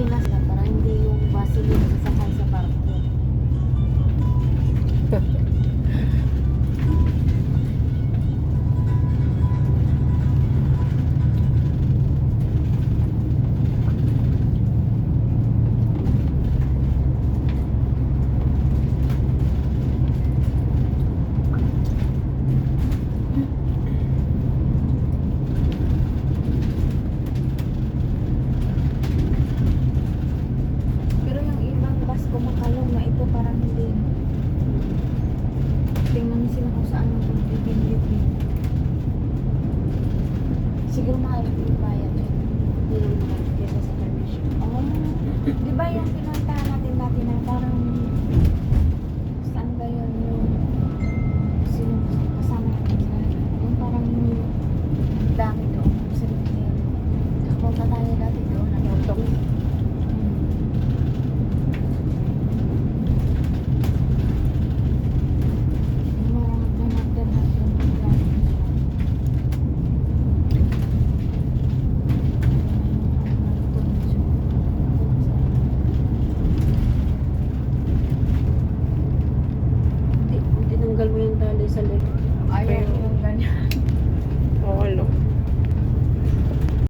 Pilipinas lang. Siguro mahal yung bayad. Kesa sa permission. Oh. Di ba yung pinuntahan natin dati na parang